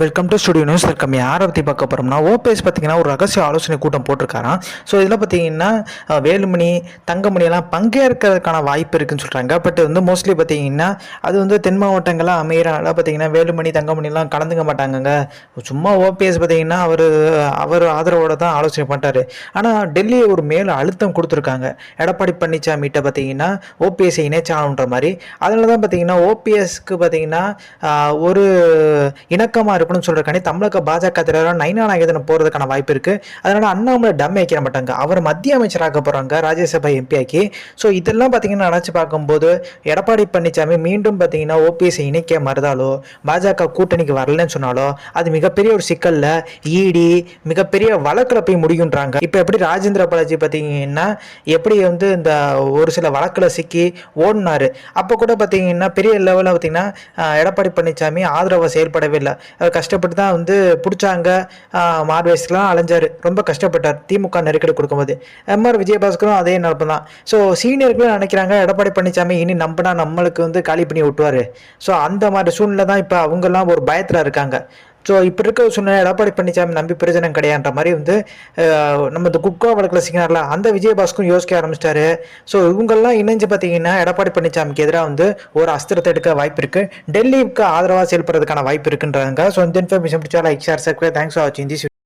Welcome to studio news welcome யாரை பற்றி பார்க்க போகிறோம்னா ஓபிஎஸ் பார்த்தீங்கன்னா ஒரு ரகசிய ஆலோசனை கூட்டம் போட்டிருக்காராம். ஸோ இதில் பார்த்தீங்கன்னா வேலுமணி தங்கமணி எல்லாம் பங்கேற்கிறதுக்கான வாய்ப்பு இருக்குன்னு சொல்கிறாங்க பட் வந்து மோஸ்ட்லி பார்த்தீங்கன்னா அது வந்து தென் மாவட்டங்களாக அமைகிறனால பார்த்தீங்கன்னா வேலுமணி தங்கமணிலாம் கலந்துக்க மாட்டாங்கங்க. சும்மா ஓபிஎஸ் பார்த்தீங்கன்னா அவர் அவர் ஆதரவோட தான் ஆலோசனை பண்ணிட்டார் ஆனால் டெல்லி ஒரு மேல் அழுத்தம் கொடுத்துருக்காங்க. எடப்பாடி பழனிசாமிகிட்ட பார்த்தீங்கன்னா ஓபிஎஸ்ஐ இணைச்சான்ற மாதிரி. அதனால தான் பார்த்தீங்கன்னா ஓபிஎஸ்க்கு பார்த்தீங்கன்னா ஒரு இணக்கமாக இருக்கணும்னு சொல்கிறக்காண்டி தமிழக பாஜக தலைவராக நைனா நாகேந்திரன் போகிறதுக்கான வாய்ப்பு இருக்குது அதனால் அண்ணாமலை டம் வைக்கிற மாட்டாங்க. அவர் மத்திய அமைச்சராக போகிறாங்க ராஜ்யசபா எம்பி ஆக்கி. ஸோ இதெல்லாம் பார்த்தீங்கன்னா நினச்சி பார்க்கும்போது எடப்பாடி பழனிசாமி மீண்டும் பார்த்தீங்கன்னா ஓபிஎஸ்ஐ இணைக்க மறுதாலோ பாஜக கூட்டணிக்கு வரலன்னு சொன்னாலோ அது மிகப்பெரிய ஒரு சிக்கலில் இடி மிகப்பெரிய வழக்கில் போய் முடியுன்றாங்க. இப்போ எப்படி ராஜேந்திர பாலாஜி பார்த்தீங்கன்னா எப்படி வந்து இந்த ஒரு சில வழக்கில் சிக்கி ஓடினாரு. அப்போ கூட பார்த்தீங்கன்னா பெரிய லெவலில் பார்த்தீங்கன்னா எடப்பாடி பழனிசாமி ஆதரவை செயல்படவே இல்லை. கஷ்டப்பட்டு தான் வந்து பிடிச்சாங்க. மார்வேஸ்லாம் அலைஞ்சார். ரொம்ப கஷ்டப்பட்டார். திமுக நெருக்கடி கொடுக்கும்போது. எம்ஆர் விஜயபாஸ்கரும் அதே நினப்பு தான் ஸோ சீனியர்களும் நினைக்கிறாங்க எடப்பாடி பழனிசாமி இனி நம்பினா நம்மளுக்கு வந்து காலி பண்ணி விட்டுவார் ஸோ அந்த மாதிரி சூழ்நிலை தான் இப்போ அவங்கெல்லாம் ஒரு பயத்தில் இருக்காங்க. ஸோ இப்போ இருக்க சூழ்நிலை எடப்பாடி பழனிசாமி நம்பி பிரச்சனை கிடையான்ற மாதிரி வந்து நம்ம இந்த குக்கா வழக்கில் சிக்கினார்ல அந்த விஜயபாஸ்கரும் யோசிக்க ஆரம்பிச்சிட்டாரு. ஸோ இவங்கெல்லாம் இணைஞ்சு பார்த்தீங்கன்னா எடப்பாடி பழனிசாமிக்கு எதிராக வந்து ஒரு அஸ்திரத்தை எடுக்க வாய்ப்பு இருக்கு. டெல்லிக்கு ஆதரவாக செயல்படுறதுக்கான வாய்ப்பு இருக்குன்றாங்க. ஸோ இந்த இன்ஃபர்மேஷன் பிடிச்சா like share circle thanks for வாட்சிங் திஸ்